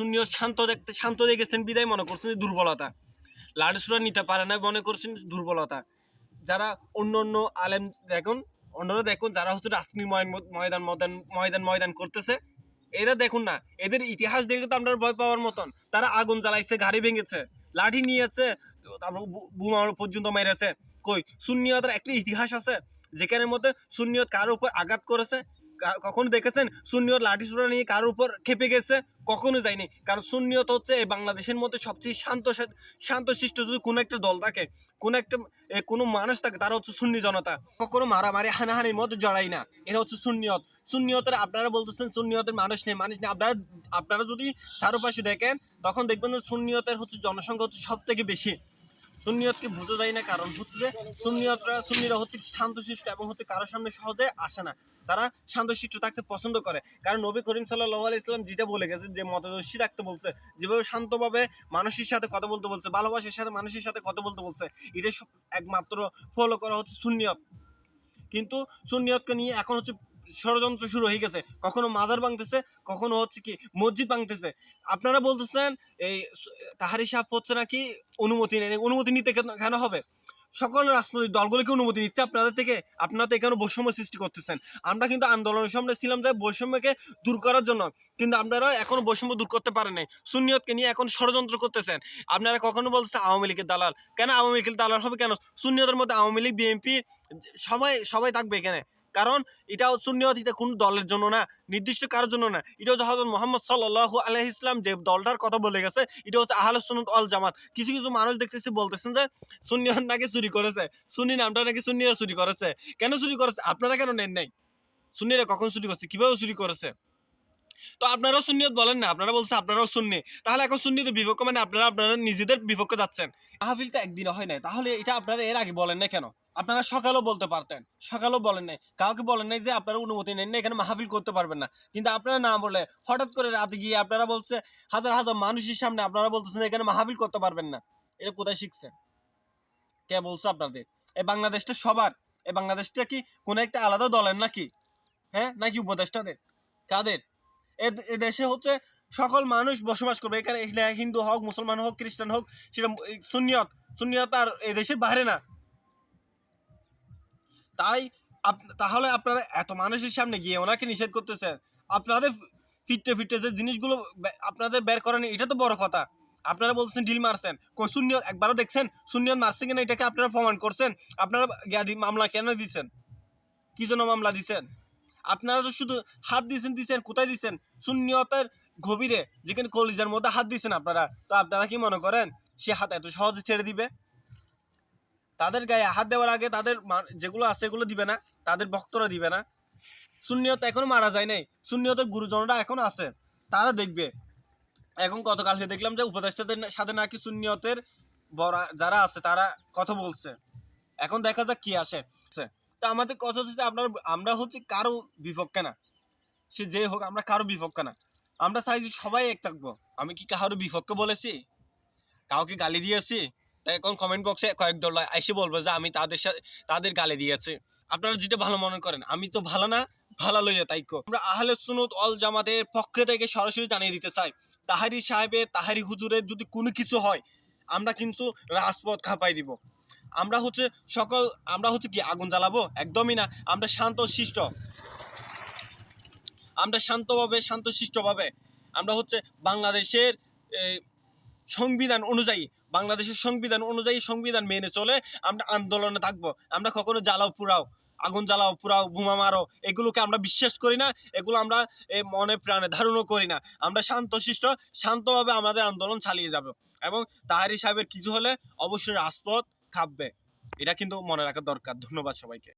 শূন্য শান্ত দেখতে শান্ত দেখেছেন বিদায় মনে করছেন দুর্বলতা। লাড়সুরা নিতে পারে না মনে করছেন দুর্বলতা। যারা অন্য অন্য আলেম দেখুন, অন্যরা দেখুন, যারা হচ্ছে রাজনীতি ময়দান ময়দান ময়দান ময়দান করতেছে, এরা দেখুন না, এদের ইতিহাস দেখলে তো আপনার ভয় পাওয়ার মতন। তারা আগুন জ্বালাইছে, গাড়ি ভেঙেছে, লাঠি নিয়েছে, তারপর বোমা পর্যন্ত মেরেছে। কই, সুন্নিয়তের একটা ইতিহাস আছে, যেখানের মধ্যে সুন্নিয়ত কারোর উপর আঘাত করেছে কখনো দেখেছেন? সুন্নিয়ত লাঠি ছোড়া নিয়ে কারোর উপর খেপে গেছে? কখনো যায়নি। কারণ সুন্নিয়ত হচ্ছে এই বাংলাদেশের মধ্যে সবচেয়ে শান্ত শান্ত শিষ্ট যদি কোনো একটা দল থাকে, কোনো একটা কোনো মানুষ থাকে, তারা হচ্ছে সুন্নি জনতা। কখনো মারামারি, হানাহানির মধ্যে জড়াই না। এরা হচ্ছে সুন্নিয়ত। সুন্নিয়তের আপনারা বলতেছেন সুন্নিয়তের মানুষ নেই মানুষ নেই। আপনারা আপনারা যদি চারপাশে দেখেন, তখন দেখবেন যে সুন্নিয়তের হচ্ছে জনসংখ্যা হচ্ছে সব থেকে বেশি। সুন্নিয়তকে বোঝা যায় না, কারণ হচ্ছে যে সুন্নিয়তরা, সুন্নিরা হচ্ছে শান্তশিষ্ট এবং হচ্ছে কারোর সামনে সহজে আসে না। তারা শান্তশিষ্ট থাকতে পছন্দ করে। কারণ নবী করিম সাল্লাহ আলি ইসলাম যেটা বলে গেছে যে, মতদর্শী থাকতে বলছে। যেভাবে শান্তভাবে মানুষের সাথে কথা বলতে বলছে, ভালোবাসার সাথে মানুষের সাথে কথা বলতে বলছে, এটা একমাত্র ফলো করা হচ্ছে সুন্নিয়ত। কিন্তু সুনিয়তকে নিয়ে এখন হচ্ছে ষড়যন্ত্র শুরু হয়ে গেছে। কখনো মাজার ভাঙতেছে, কখনো হচ্ছে কি মসজিদ ভাঙতেছে। আপনারা বলতেছেন, এই তাহারি সাহেব হচ্ছে নাকি অনুমতি নেই অনুমতি নিতে কেন হবে? সকল রাজনৈতিক দলগুলোকে অনুমতি নিচ্ছে। আপনাদের থেকে, আপনারা তো এখানে বৈষম্য সৃষ্টি করতেছেন। আমরা কিন্তু আন্দোলনের সামনে ছিলাম যে বৈষম্যকে দূর করার জন্য। কিন্তু আপনারা এখনও বৈষম্য দূর করতে পারেন নাই। সুনিয়তকে নিয়ে এখন ষড়যন্ত্র করতেছেন। আপনারা কখনো বলছেন আওয়ামী লীগের দালাল। কেন আওয়ামী লীগের দালাল হবে কেন? সুনিয়তের মধ্যে আওয়ামী লীগ, বিএনপি, সবাই সবাই থাকবে এখানে। কারণ এটা সুন্নিয়ত, এটা কোনো দলের জন্য না, নির্দিষ্ট কারোর জন্য না। এটা হচ্ছে হজরত মোহাম্মদ সাল্লাহ আলহ ইসলাম যে দলটার কথা বলে গেছে, এটা হচ্ছে আহলে সুনত অল জামাত। কিছু কিছু মানুষ দেখতেছি বলতেছেন যে, সুন্নিয়ত নাকি চুরি করেছে? সুন্নি নামটা নাকি সুন্নিরা চুরি করেছে? কেন চুরি করেছে? আপনারা কেন নেন নাই? সুন্নিরা কখন চুরি করছে? কীভাবে চুরি করেছে? তো আপনারাও সুন্নিয়ত বলেন না, আপনারা বলছে আপনারাও সুন্নি। তাহলে এখন সুন্নিদের বিপক্ষ মানে আপনারা আপনারা নিজেদের বিপক্ষে যাচ্ছেন। মাহফিল তো একদিনে হয় নাই। তাহলে এটা আপনারা এর আগে বলেন না কেন? আপনারা সকালেও বলতে পারতেন, সকালেও বলেন নাই। কাউকে বলেন নাই যে আপনারা অনুমতি নেন না এখানে মাহফিল করতে পারবেন না। কিন্তু আপনারা না বলে হঠাৎ করে রাতে গিয়ে আপনারা বলছে, হাজার হাজার মানুষের সামনে আপনারা বলতেছেন এখানে মাহফিল করতে পারবেন না। এটা কোথায় শিখছেন? কে বলছে আপনাদের? এই বাংলাদেশটা সবার। এই বাংলাদেশটা কি কোনো একটা আলাদা দলের নাকি? হ্যাঁ নাকি উপদেষ্টাদের? কাদের? এ- এ দেশে হচ্ছে সকল মানুষ বসবাস করবে। এখানে হিন্দু হোক, মুসলমান হোক, খ্রিস্টান হোক, সেটা এই সুন্নিয়ত। সুন্নিয়ত আর এই দেশের বাইরে না। তাই তাহলে আপনারা এত মানুষের সামনে গিয়ে ওনাকে নিষেধ করতেছেন। আপনাদের ফিটতে ফিটতে যে জিনিসগুলো আপনাদের বের করেন, এটা তো বড় কথা। আপনারা বলছেন ডিল মারছেন। কই শূন্য একবারও দেখছেন শূন্য মারছেন কিনা, এটাকে আপনারা প্রমাণ করছেন। আপনারা মামলা কেন দিচ্ছেন কি জন্য মামলা দিচ্ছেন আপনারা তো শুধু হাত দিয়েছেন দিচ্ছেন কোথায় দিচ্ছেন শূন্যতার গভীরে, যেখানে কলিজার মধ্যে হাত দিচ্ছেন আপনারা। তো আপনারা কি মনে করেন, সে হাত এত সহজে ছেড়ে দিবে? তাদের গায়ে হাত দেওয়ার আগে তাদের যেগুলো আছে এগুলো দিবে না, তাদের ভক্তরা দিবে না। শূন্যতা এখনও মারা যায় নাই। শূন্যতার গুরুজনরা এখন আছে, তারা দেখবে। এখন গতকালকে দেখলাম যে উপদেষ্টাদের সাথে নাকি শূন্যতের বড় যারা আছে তারা কথা বলছে। এখন দেখা যাক কি আসে। তা আমাদের কথা হচ্ছে আপনার, আমরা হচ্ছে কারও বিপক্ষে না। সে যে হোক, আমরা কারও বিপক্ষে না। আমরা চাই যে সবাই এক থাকব। আমি কি কারও বিপক্ষে বলেছি? কাউকে গালি দিয়েছি? তাই এখন কমেন্ট বক্সে কয়েক দল এসে বলব যে, আমি তাদের সাথে তাদের গালি দিয়েছি। আপনারা যেটা ভালো মনে করেন, আমি তো ভালো না, ভালো লইয়া তাইকো আমরা আহলে সুনুত অল জামাতের পক্ষ থেকে সরাসরি জানিয়ে দিতে চাই, তাহারি সাহেবের, তাহারি হুজুরের যদি কোনো কিছু হয়, আমরা কিন্তু রাজপথ খাপাই দিব। আমরা হচ্ছে সকল, আমরা হচ্ছে কি আগুন জ্বালাবো? একদমই না। আমরা শান্ত শিষ্ট। আমরা শান্তভাবে, শান্ত শিষ্টভাবে আমরা হচ্ছে বাংলাদেশের সংবিধান অনুযায়ী, বাংলাদেশের সংবিধান অনুযায়ী সংবিধান মেনে চলে আমরা আন্দোলনে থাকব। আমরা কখনো জ্বালাও পুরাও আগুন জ্বালাও পুরাও বোমা মারো, এগুলোকে আমরা বিশ্বাস করি না, এগুলো আমরা মনে প্রাণে ধারণও করি না। আমরা শান্তশিষ্ট শান্তভাবে আমাদের আন্দোলন চালিয়ে যাব। এবং তাহারি সাহেবের কিছু হলে অবশ্যই রাজপথ খাপবে এটা কিন্তু মনে রাখা দরকার। ধন্যবাদ সবাইকে।